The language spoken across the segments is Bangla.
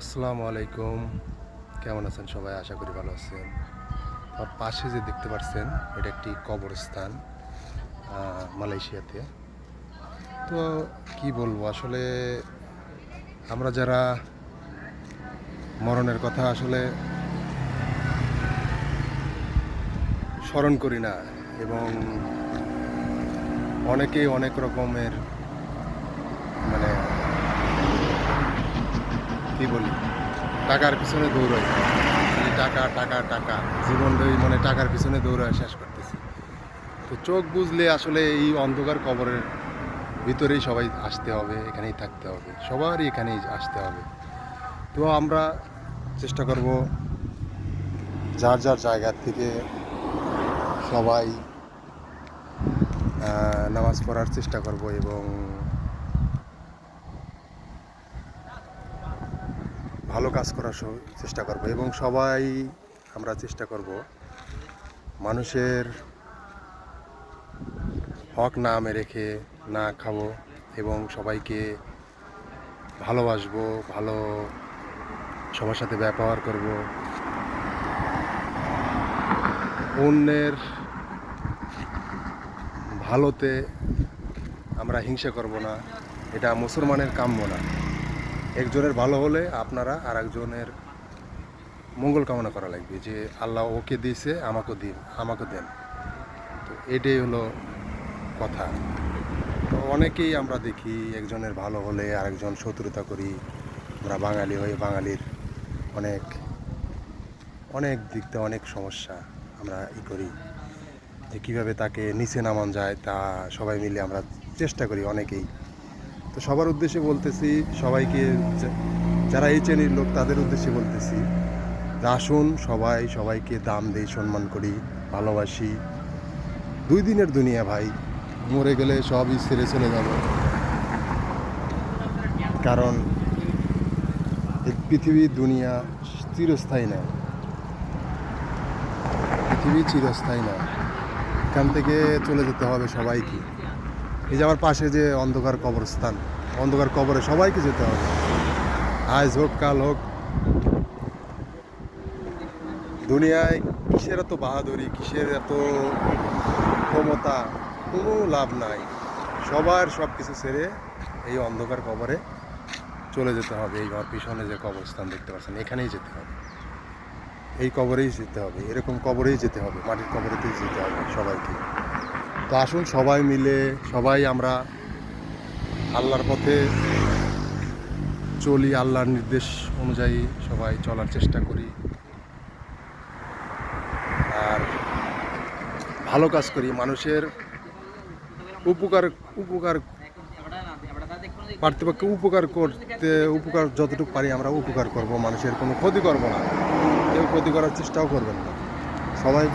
আসসালামু আলাইকুম। কেমন আছেন সবাই? আশা করি ভালো আছেন। আর পাশে যে দেখতে পাচ্ছেন, এটা একটি কবরস্থান মালয়েশিয়াতে। তো কি বলব, আসলে আমরা যারা মরণের কথা আসলে স্মরণ করি না, এবং অনেকেই অনেক রকমের মানে কি বলি, টাকার পিছনে দৌড়াই। খালি টাকা টাকা টাকা। জীবনটাই মানে টাকার পিছনে দৌড়ায়, শেষ করতেছি। তো চোখ বুঝলে আসলে এই অন্ধকার কবরের ভিতরেই সবাই আসতে হবে, এখানেই থাকতে হবে। সবারই এখানেই আসতে হবে। তো আমরা চেষ্টা করব যার যার জায়গা থেকে সবাই নামাজ পড়ার চেষ্টা করব এবং ভালো কাজ করার চেষ্টা করব এবং সবাই আমরা চেষ্টা করব মানুষের হক না আমি রেখে না খাব এবং সবাইকে ভালোবাসবো, ভালো সবার সাথে ব্যবহার করব। অন্যের ভালোতে আমরা হিংসা করব না, এটা মুসলমানের কাম্য না। একজনের ভালো হলে আপনারা আর একজনের মঙ্গল কামনা করা লাগবে যে আল্লাহ ওকে দিয়েছে আমাকে দিন আমাকে দেন। তো এটাই হলো কথা। তো অনেকেই আমরা দেখি একজনের ভালো হলে আরেকজন শত্রুতা করি। আমরা বাঙালি হয়ে বাঙালির অনেক অনেক দিক দিয়ে অনেক সমস্যা আমরা ই করি। যে কীভাবে তাকে নিচে নামান যায় তা সবাই মিলে আমরা চেষ্টা করি অনেকেই। তো সবার উদ্দেশ্যে বলতেছি, সবাইকে যারা এই শ্রেণির লোক, তাদের উদ্দেশ্যে বলতেছি, আসুন সবাই, সবাইকে দাম দেই, সম্মান করি, ভালোবাসি। দুই দিনের দুনিয়া ভাই, মরে গেলে সবই ছেড়ে চলে যাবে। কারণ এই পৃথিবীর দুনিয়া চিরস্থায়ী না। পৃথিবী চিরস্থায়ী না। এখান থেকে চলে যেতে হবে সবাইকে। এই যে আমার পাশে যে অন্ধকার কবরস্থান, অন্ধকার কবরে সবাইকে যেতে হবে। আজ হোক, কাল হোক, দুনিয়ায় কিসের এত বাহাদুরি, কিসের এত ক্ষমতা, কোনো লাভ নাই। সবার সব কিছু ছেড়ে এই অন্ধকার কবরে চলে যেতে হবে। এই ঘর পিছনে যে কবরস্থান দেখতে পাচ্ছেন, এখানেই যেতে হবে। এই কবরেই যেতে হবে। এরকম কবরেই যেতে হবে, মাটির কবরেতেই যেতে হবে সবাইকে। তো আসুন সবাই মিলে, সবাই আমরা আল্লাহর পথে চলি, আল্লাহর নির্দেশ অনুযায়ী সবাই চলার চেষ্টা করি। আর ভালো কাজ করি, মানুষের উপকার উপকার পার্থপক্ষে উপকার করতে, উপকার যতটুকু পারি আমরা উপকার করব, মানুষের কোনো ক্ষতি করব না। কেউ ক্ষতি করার চেষ্টাও করবেন না। সবাই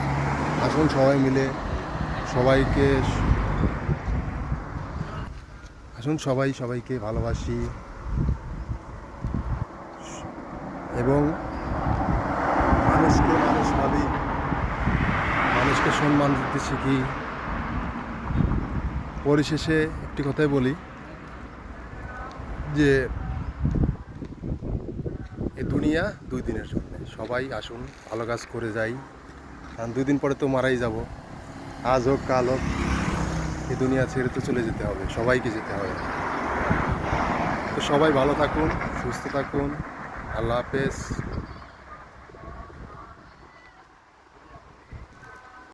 আসুন, সবাই মিলে সবাইকে আসুন সবাই সবাইকে ভালোবাসি। এবং মানুষকে মানুষ ভাবি, মানুষকে সম্মান দিতে শিখি। পরিশেষে একটি কথাই বলি, যে এ দুনিয়া দুই দিনের জন্য। সবাই আসুন, ভালো কাজ করে যাই। কারণ দুই দিন পরে তো মারাই যাব। আজ হোক, কাল হোক, এই দুনিয়া ছেড়ে তো চলে যেতে হবে, সবাইকে যেতে হবে। তো সবাই ভালো থাকুন, সুস্থ থাকুন, আল্লাহ হাফেজ।